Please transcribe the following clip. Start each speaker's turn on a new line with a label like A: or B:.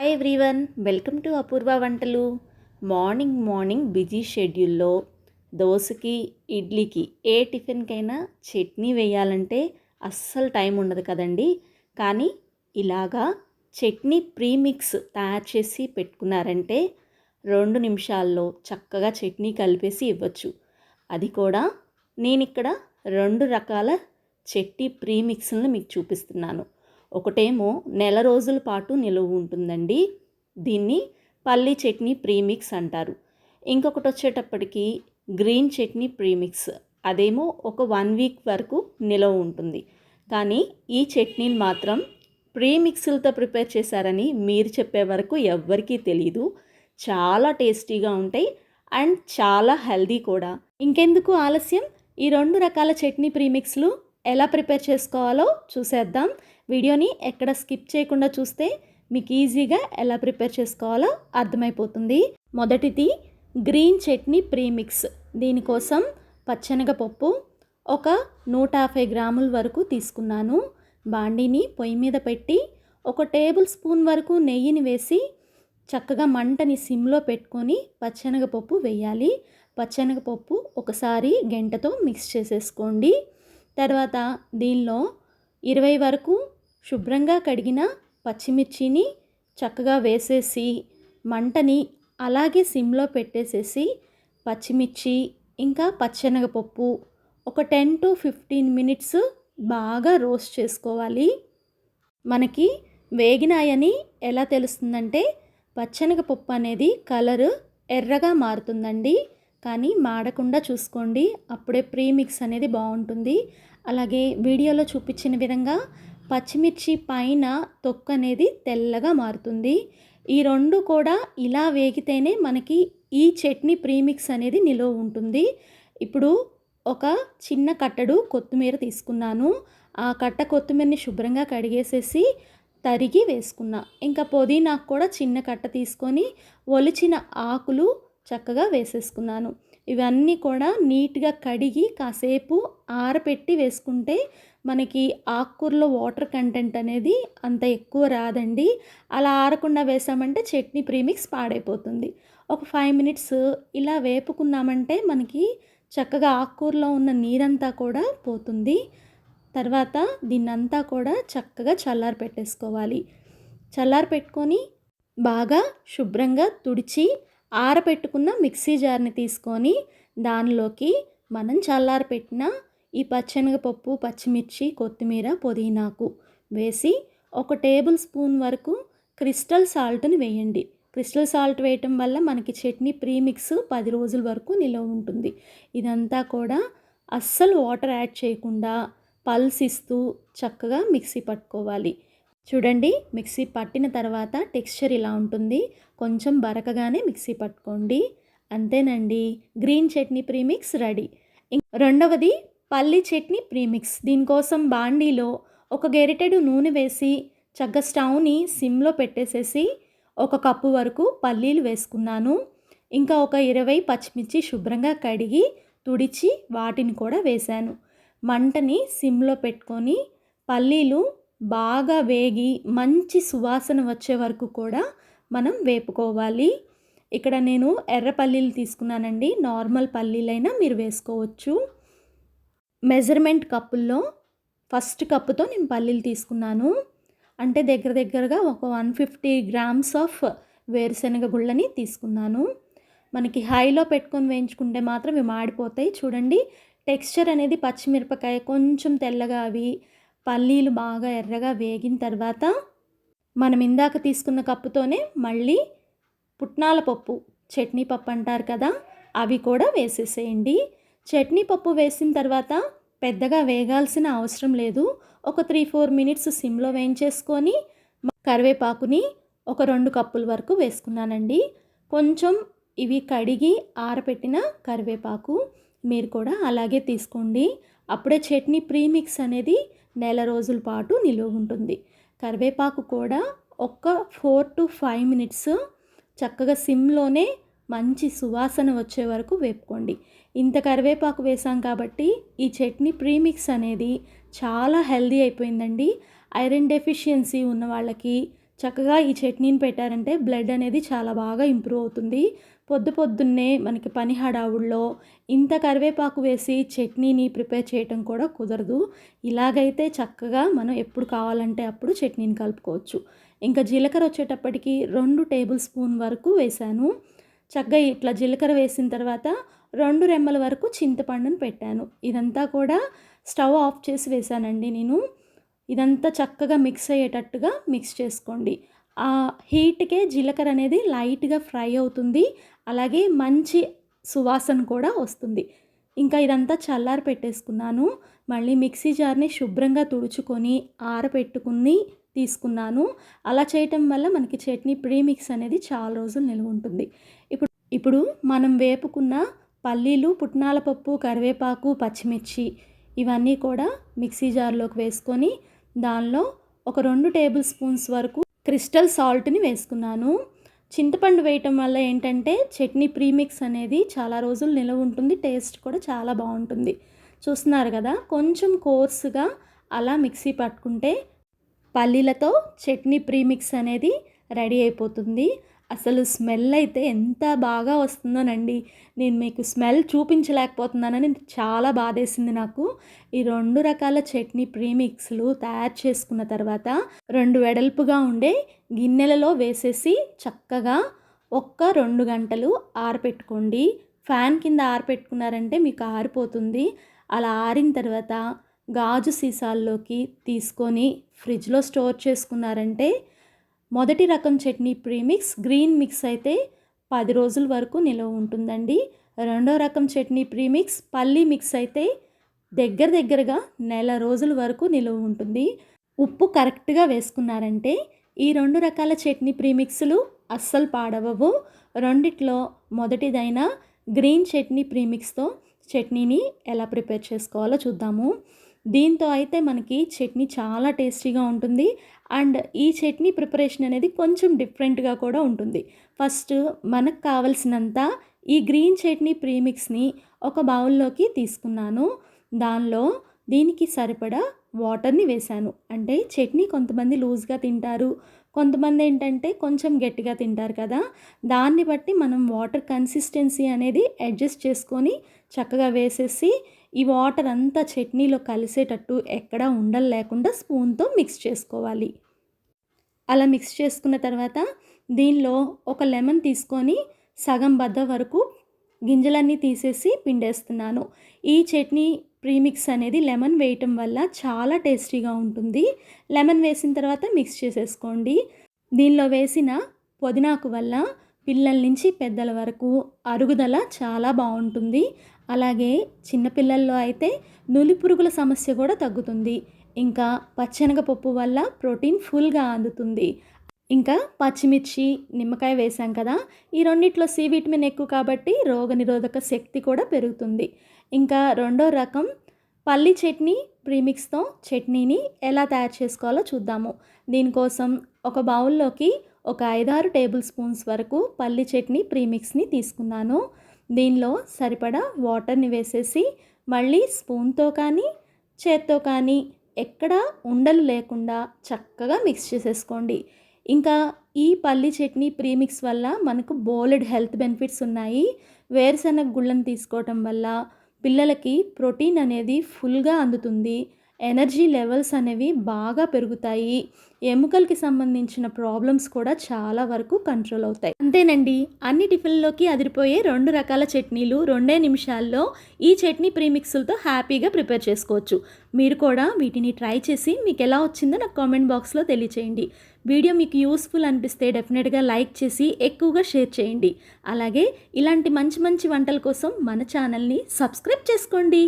A: Hi everyone welcome to Apoorva వంటలు morning morning busy షెడ్యూల్లో దోశకి ఇడ్లీకి ఏ టిఫిన్కైనా చట్నీ వేయాలంటే అస్సలు టైం ఉండదు కదండి. కానీ ఇలాగా చట్నీ ప్రీమిక్స్ తయారు చేసి పెట్టుకున్నారంటే రెండు నిమిషాల్లో చక్కగా చట్నీ కలిపేసి ఇవ్వచ్చు. అది కూడా నేను ఇక్కడ రెండు రకాల చట్నీ ప్రీమిక్స్లను మీకు చూపిస్తున్నాను. ఒకటేమో నెల రోజుల పాటు నిలువ ఉంటుందండి. దీన్ని పల్లి చట్నీ ప్రీమిక్స్ అంటారు. ఇంకొకటి వచ్చేటప్పటికి గ్రీన్ చట్నీ ప్రీమిక్స్. అదేమో ఒక వన్ వీక్ వరకు నిలవ ఉంటుంది. కానీ ఈ చట్నీని మాత్రం ప్రీమిక్స్లతో ప్రిపేర్ చేశారని మీరు చెప్పే వరకు ఎవ్వరికీ తెలియదు చాలా టేస్టీగా ఉంటాయి అండ్ చాలా హెల్దీ కూడా. ఇంకెందుకు ఆలస్యం? ఈ రెండు రకాల చట్నీ ప్రీమిక్స్లు ఎలా ప్రిపేర్ చేసుకోవాలో చూసేద్దాం. వీడియోని ఎక్కడ స్కిప్ చేయకుండా చూస్తే మీకు ఈజీగా ఎలా ప్రిపేర్ చేసుకోవాలో అర్థమైపోతుంది. మొదటిది గ్రీన్ చట్నీ ప్రీమిక్స్. దీనికోసం పచ్చనగపప్పు ఒక నూట యాభై గ్రాముల వరకు తీసుకున్నాను. బాండీని పొయ్యి మీద పెట్టి ఒక టేబుల్ స్పూన్ వరకు నెయ్యిని వేసి చక్కగా మంటని సిమ్లో పెట్టుకొని పచ్చనగపప్పు వేయాలి. పచ్చనగపప్పు ఒకసారి గంటతో మిక్స్ చేసేసుకోండి. తర్వాత దీనిలో ఇరవై వరకు శుభ్రంగా కడిగిన పచ్చిమిర్చిని చక్కగా వేసేసి మంటని అలాగే సిమ్లో పెట్టేసేసి పచ్చిమిర్చి ఇంకా పచ్చెనగపప్పు ఒక టెన్ టు ఫిఫ్టీన్ మినిట్స్ బాగా రోస్ట్ చేసుకోవాలి. మనకి వేగినాయని ఎలా తెలుస్తుందంటే పచ్చెనగపప్పు అనేది కలర్ ఎర్రగా మారుతుందండి. కానీ మాడకుండా చూసుకోండి. అప్పుడే ప్రీమిక్స్ అనేది బాగుంటుంది. అలాగే వీడియోలో చూపించిన విధంగా పచ్చిమిర్చి పైన తొక్కు అనేది తెల్లగా మారుతుంది. ఈ రెండు కూడా ఇలా వేగితేనే మనకి ఈ చట్నీ ప్రీమిక్స్ అనేది నిలువ ఉంటుంది. ఇప్పుడు ఒక చిన్న కట్టడు కొత్తిమీర తీసుకున్నాను. ఆ కట్ట కొత్తిమీరని శుభ్రంగా కడిగేసేసి తరిగి వేసుకున్నా. ఇంకా పుదీనాకు కూడా చిన్న కట్ట తీసుకొని ఒలిచిన ఆకులు చక్కగా వేసేసుకున్నాను. ఇవన్నీ కూడా నీట్గా కడిగి కాసేపు ఆరపెట్టి వేసుకుంటే మనకి ఆకుకూరలో వాటర్ కంటెంట్ అనేది అంత ఎక్కువ రాదండి. అలా ఆరకుండా వేసామంటే చట్నీ ప్రీమిక్స్ పాడైపోతుంది. ఒక ఫైవ్ మినిట్స్ ఇలా వేపుకున్నామంటే మనకి చక్కగా ఆకుకూరలో ఉన్న నీరంతా కూడా పోతుంది. తర్వాత దీన్నంతా కూడా చక్కగా చల్లారి పెట్టేసుకోవాలి. చల్లారి పెట్టుకొని బాగా శుభ్రంగా తుడిచి ఆరబెట్టుకున్న మిక్సీ జార్ని తీసుకొని దానిలోకి మనం చల్లారపెట్టిన ఈ పచ్చెనగపప్పు పచ్చిమిర్చి కొత్తిమీర పుదీనాకు వేసి ఒక టేబుల్ స్పూన్ వరకు క్రిస్టల్ సాల్ట్ని వేయండి. క్రిస్టల్ సాల్ట్ వేయటం వల్ల మనకి చట్నీ ప్రీమిక్స్ పది రోజుల వరకు నిల్వ ఉంటుంది. ఇదంతా కూడా అస్సలు వాటర్ యాడ్ చేయకుండా పల్స్ ఇస్తూ చక్కగా మిక్సీ పట్టుకోవాలి. చూడండి మిక్సీ పట్టిన తర్వాత టెక్స్చర్ ఇలా ఉంటుంది. కొంచెం బరకగానే మిక్సీ పట్టుకోండి. అంతేనండి. Green chutney premix ready. రెండవది పల్లి చట్నీ ప్రీమిక్స్. దీనికోసం బాండీలో ఒక గెరిటెడు నూనె వేసి చక్క స్టవ్ని సిమ్లో పెట్టేసేసి ఒక కప్పు వరకు పల్లీలు వేసుకున్నాను. ఇంకా ఒక ఇరవై పచ్చిమిర్చి శుభ్రంగా కడిగి తుడిచి వాటిని కూడా వేశాను. మంటని సిమ్లో పెట్టుకొని పల్లీలు బాగా వేగి మంచి సువాసన వచ్చే వరకు కూడా మనం వేపుకోవాలి. ఇక్కడ నేను ఎర్ర పల్లీలు తీసుకున్నానండి. నార్మల్ పల్లీలైనా మీరు వేసుకోవచ్చు. మెజర్మెంట్ కప్పుల్లో ఫస్ట్ కప్పుతో నేను పల్లీలు తీసుకున్నాను. అంటే దగ్గర దగ్గరగా ఒక వన్ ఫిఫ్టీ గ్రామ్స్ ఆఫ్ వేరుశనగ గుళ్ళని తీసుకున్నాను. మనకి హైలో పెట్టుకొని వేయించుకుంటే మాత్రం ఇవి మాడిపోతాయి. చూడండి టెక్స్చర్ అనేది పచ్చిమిరపకాయ కొంచెం తెల్లగా అవి పల్లీలు బాగా ఎర్రగా వేగిన తర్వాత మనం ఇందాక తీసుకున్న కప్పుతోనే మళ్ళీ పుట్నాల పప్పు చట్నీ పప్పు అంటారు కదా అవి కూడా వేసేసేయండి. చట్నీ పప్పు వేసిన తర్వాత పెద్దగా వేగాల్సిన అవసరం లేదు. ఒక త్రీ ఫోర్ మినిట్స్ సిమ్లో వేయించేసుకొని కరివేపాకుని ఒక రెండు కప్పుల వరకు వేసుకున్నానండి. కొంచెం ఇవి కడిగి ఆరబెట్టిన కరివేపాకు మీరు కూడా అలాగే తీసుకోండి. అప్పుడే చట్నీ ప్రీమిక్స్ అనేది నెల రోజుల పాటు నిలువ ఉంటుంది. కరివేపాకు కూడా ఒక ఫోర్ టు ఫైవ్ మినిట్స్ చక్కగా సిమ్లోనే మంచి సువాసన వచ్చే వరకు వేపుకోండి. ఇంత కరివేపాకు వేసాం కాబట్టి ఈ చట్నీ ప్రీమిక్స్ అనేది చాలా హెల్దీ అయిపోయిందండి. ఐరన్ డెఫిషియన్సీ ఉన్న వాళ్ళకి చక్కగా ఈ చట్నీని పెట్టారంటే బ్లడ్ అనేది చాలా బాగా ఇంప్రూవ్ అవుతుంది. పొద్దు పొద్దున్నే మనకి పని హడావుల్లో ఇంత కరివేపాకు వేసి చట్నీని ప్రిపేర్ చేయటం కూడా కుదరదు. ఇలాగైతే చక్కగా మనం ఎప్పుడు కావాలంటే అప్పుడు చట్నీని కలుపుకోవచ్చు. ఇంకా జీలకర్ర వచ్చేటప్పటికి రెండు టేబుల్ స్పూన్ వరకు వేశాను. చక్కగా ఇట్లా జీలకర్ర వేసిన తర్వాత రెండు రెమ్మల వరకు చింతపండును పెట్టాను. ఇదంతా కూడా స్టవ్ ఆఫ్ చేసి వేశానండి నేను. ఇదంతా చక్కగా మిక్స్ అయ్యేటట్టుగా మిక్స్ చేసుకోండి. ఆ హీట్కే జీలకర్ర అనేది లైట్గా ఫ్రై అవుతుంది. అలాగే మంచి సువాసన కూడా వస్తుంది. ఇంకా ఇదంతా చల్లారి పెట్టేసుకున్నాను. మళ్ళీ మిక్సీ జార్ని శుభ్రంగా తుడుచుకొని ఆరబెట్టుకుని తీసుకున్నాను. అలా చేయటం వల్ల మనకి చట్నీ ప్రీమిక్స్ అనేది చాలా రోజులు నిలువ ఉంటుంది. ఇప్పుడు ఇప్పుడు మనం వేపుకున్న పల్లీలు పుట్నాల పప్పు కరివేపాకు పచ్చిమిర్చి ఇవన్నీ కూడా మిక్సీ జార్లోకి వేసుకొని దానిలో ఒక రెండు టేబుల్ స్పూన్స్ వరకు క్రిస్టల్ సాల్ట్ని వేసుకున్నాను. చింతపండు వేయటం వల్ల ఏంటంటే చట్నీ ప్రీమిక్స్ అనేది చాలా రోజులు నిలవ ఉంటుంది టేస్ట్ కూడా చాలా బాగుంటుంది. చూస్తున్నారు కదా కొంచెం కోర్సుగా అలా మిక్సీ పట్టుకుంటే పల్లీలతో చట్నీ ప్రీమిక్స్ అనేది రెడీ అయిపోతుంది. అసలు స్మెల్ అయితే ఎంత బాగా వస్తుందోనండి. నేను మీకు స్మెల్ చూపించలేకపోతున్నానని చాలా బాధేసింది నాకు. ఈ రెండు రకాల చట్నీ ప్రీమిక్స్లు తయారు చేసుకున్న తర్వాత రెండు వెడల్పుగా ఉండే గిన్నెలలో వేసేసి చక్కగా ఒక్క రెండు గంటలు ఆరపెట్టుకోండి. ఫ్యాన్ కింద ఆరపెట్టుకున్నారంటే మీకు ఆరిపోతుంది. అలా ఆరిన తర్వాత గాజు సీసాల్లోకి తీసుకొని ఫ్రిడ్జ్లో స్టోర్ చేసుకున్నారంటే మొదటి రకం చట్నీ ప్రీమిక్స్ గ్రీన్ మిక్స్ అయితే పది రోజుల వరకు నిలవ ఉంటుందండి. రెండో రకం చట్నీ ప్రీమిక్స్ పల్లి మిక్స్ అయితే దగ్గర దగ్గరగా నెల రోజుల వరకు నిలువ ఉంటుంది. ఉప్పు కరెక్ట్గా వేసుకున్నారంటే ఈ రెండు రకాల చట్నీ ప్రీమిక్స్లు అస్సలు పాడవవు. రెండిట్లో మొదటిదైన గ్రీన్ చట్నీ ప్రీమిక్స్తో చట్నీని ఎలా ప్రిపేర్ చేసుకోవాలో చూద్దాము. దీంతో అయితే మనకి చట్నీ చాలా టేస్టీగా ఉంటుంది. అండ్ ఈ చట్నీ ప్రిపరేషన్ అనేది కొంచెం డిఫరెంట్గా కూడా ఉంటుంది. ఫస్ట్ మనకు కావలసినంత ఈ గ్రీన్ చట్నీ ప్రీమిక్స్ని ఒక బౌల్లోకి తీసుకున్నాను. దానిలో దీనికి సరిపడా వాటర్ని వేశాను. అంటే చట్నీ కొంతమంది లూజ్గా తింటారు కొంతమంది ఏంటంటే కొంచెం గట్టిగా తింటారు కదా. దాన్ని బట్టి మనం వాటర్ కన్సిస్టెన్సీ అనేది అడ్జస్ట్ చేసుకొని చక్కగా వేసేసి ఈ వాటర్ అంతా చట్నీలో కలిసేటట్టు ఎక్కడా ఉండలు లేకుండా స్పూన్తో మిక్స్ చేసుకోవాలి. అలా మిక్స్ చేసుకున్న తర్వాత దీనిలో ఒక లెమన్ తీసుకొని సగం బద్ద వరకు గింజలన్నీ తీసేసి పిండేస్తున్నాను. ఈ చట్నీ ప్రీమిక్స్ అనేది లెమన్ వేయటం వల్ల చాలా టేస్టీగా ఉంటుంది. లెమన్ వేసిన తర్వాత మిక్స్ చేసేసుకోండి. దీనిలో వేసిన పుదీనాకు వల్ల పిల్లల నుంచి పెద్దల వరకు అరుగుదల చాలా బాగుంటుంది. అలాగే చిన్నపిల్లల్లో అయితే నులి పురుగుల సమస్య కూడా తగ్గుతుంది. ఇంకా పచ్చెనగపప్పు వల్ల ప్రోటీన్ ఫుల్గా అందుతుంది. ఇంకా పచ్చిమిర్చి నిమ్మకాయ వేసాం కదా ఈ రెండిట్లో సి విటమిన్ ఎక్కువ కాబట్టి రోగనిరోధక శక్తి కూడా పెరుగుతుంది. ఇంకా రెండో రకం పల్లి చట్నీ ప్రీమిక్స్తో చట్నీని ఎలా తయారు చేసుకోవాలో చూద్దాము. దీనికోసం ఒక బౌల్లోకి ఒక ఐదారు టేబుల్ స్పూన్స్ వరకు పల్లి చట్నీ ప్రీమిక్స్ని తీసుకున్నాను. దీనిలో సరిపడా వాటర్ని వేసేసి మళ్ళీ స్పూన్తో కానీ చేత్తో కానీ ఎక్కడ ఉండలు లేకుండా చక్కగా మిక్స్ చేసేసుకోండి. ఇంకా ఈ పల్లి చట్నీ ప్రీమిక్స్ వల్ల మనకు బోలెడ్ హెల్త్ బెనిఫిట్స్ ఉన్నాయి. వేరుశనగ గుళ్ళను తీసుకోవటం వల్ల పిల్లలకి ప్రోటీన్ అనేది ఫుల్గా అందుతుంది. ఎనర్జీ లెవెల్స్ అనేవి బాగా పెరుగుతాయి. ఎముకలకి సంబంధించిన ప్రాబ్లమ్స్ కూడా చాలా వరకు కంట్రోల్ అవుతాయి. అంతేనండి. అన్ని టిఫిన్లోకి అదిరిపోయే రెండు రకాల చట్నీలు రెండే నిమిషాల్లో ఈ చట్నీ ప్రీమిక్స్లతో హ్యాపీగా ప్రిపేర్ చేసుకోవచ్చు. మీరు కూడా వీటిని ట్రై చేసి మీకు ఎలా వచ్చిందో నాకు కామెంట్ బాక్స్లో తెలియచేయండి. వీడియో మీకు యూస్ఫుల్ అనిపిస్తే డెఫినెట్గా లైక్ చేసి ఎక్కువగా షేర్ చేయండి. అలాగే ఇలాంటి మంచి మంచి వంటల కోసం మన ఛానల్ని సబ్స్క్రైబ్ చేసుకోండి.